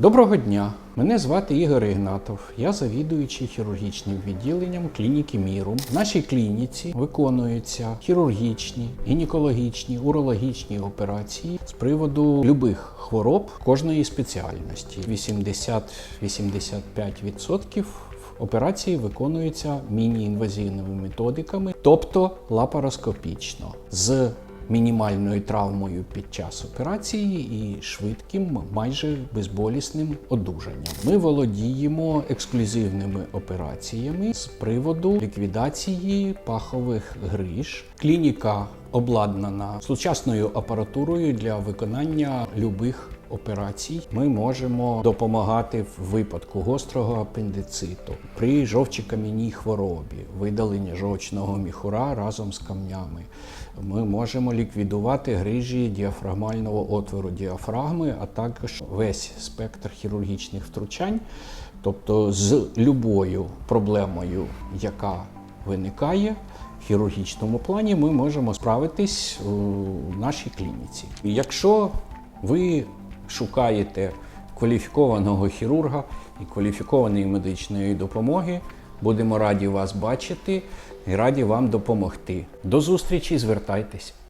Доброго дня! Мене звати Ігор Ігнатов. Я завідуючий хірургічним відділенням клініки Мірум. В нашій клініці виконуються хірургічні, гінекологічні, урологічні операції з приводу любих хвороб кожної спеціальності. 80-85% операції виконуються міні-інвазивними методиками, тобто лапароскопічно. з мінімальною травмою під час операції і швидким, майже безболісним одужанням. Ми володіємо ексклюзивними операціями з приводу ліквідації пахових гриж. Клініка обладнана сучасною апаратурою для виконання любих операцій. Ми можемо допомагати в випадку гострого апендициту, при жовчокам'яній хворобі, видалення жовчного міхура разом з камнями. Ми можемо ліквідувати грижі діафрагмального отвору діафрагми, а також весь спектр хірургічних втручань, тобто з любою проблемою, яка виникає. В хірургічному плані ми можемо справитись у нашій клініці. І Якщо ви шукаєте кваліфікованого хірурга і кваліфікованої медичної допомоги, будемо раді вас бачити і раді вам допомогти. До зустрічі, звертайтесь.